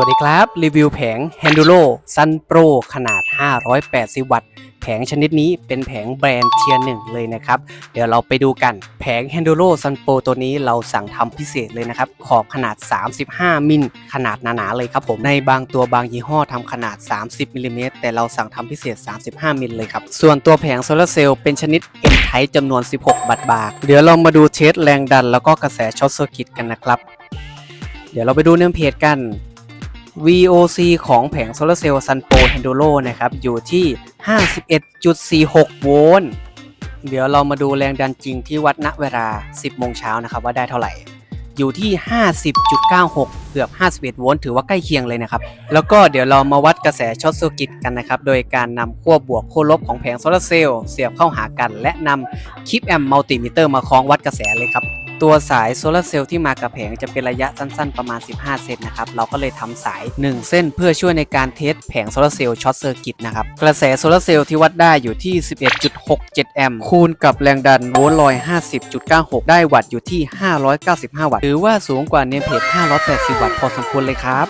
วัสดีครับ รีวิวแผง Handuro Sun Pro ขนาด 580 วัตต์ แผงชนิดนี้เป็นแผงแบรนด์เทียร์หนึ่งเลยนะครับ เดี๋ยวเราไปดูกัน แผง Handuro Sun Pro ตัวนี้เราสั่งทำพิเศษเลยนะครับ ขอบขนาด 35 มิล ขนาดหนาๆเลยครับผม ในบางตัวบางยี่ห้อทำขนาด 30มิลลิเมตรแต่เราสั่งทำพิเศษ 35 มิลเลยครับ ส่วนตัวแผงโซลาร์เซลล์เป็นชนิด N Type จำนวน 16 บัตต์บาร์เดี๋ยวเรามาดูเทสแรงดัน แล้วก็กระแสช็อตเซอร์กิตกันนะครับ เดี๋ยวเราไปดูเนื้อเพจกัน VOC ของแผงโซลาร์เซลล์ Sunpro Handuro นะครับ อยู่ที่ 51.46 โวลต์เดี๋ยวเรามาดูแรงดันจริงที่วัดณเวลา 10 โมงเช้านะครับ ว่าได้เท่าไหร่ อยู่ที่ 50.96เกือบ51โวลต์ถือว่าใกล้เคียงเลยนะครับ แล้วก็เดี๋ยวเรามาวัดกระแสช็อตเซอร์กิตกันนะครับ โดยการนำขั้วบวกขั้วลบของแผงโซลาร์เซลล์เสียบเข้าหากัน และนำคลิปแอมมัลติมิเตอร์มาคล้องวัดกระแสเลยครับตัวสายโซลาร์เซลล์ที่มากับแผงจะเป็นระยะสั้นๆ ประมาณ 15 เซนนะครับ เราก็เลยทำสาย 1 เส้นเพื่อช่วยในการเทสแผงโซลาร์เซลล์ช็อตเซอร์กิตนะครับ กระแสโซลาร์เซลล์ที่วัดได้อยู่ที่ 11.67 แอมป์คูณกับแรงดันโวลต์ลอย50.96ได้วัตต์อยู่ที่ 595 วัตต์ถือว่าสูงกว่าเนมเพจ580 วัตต์พอสมควรเลยครับ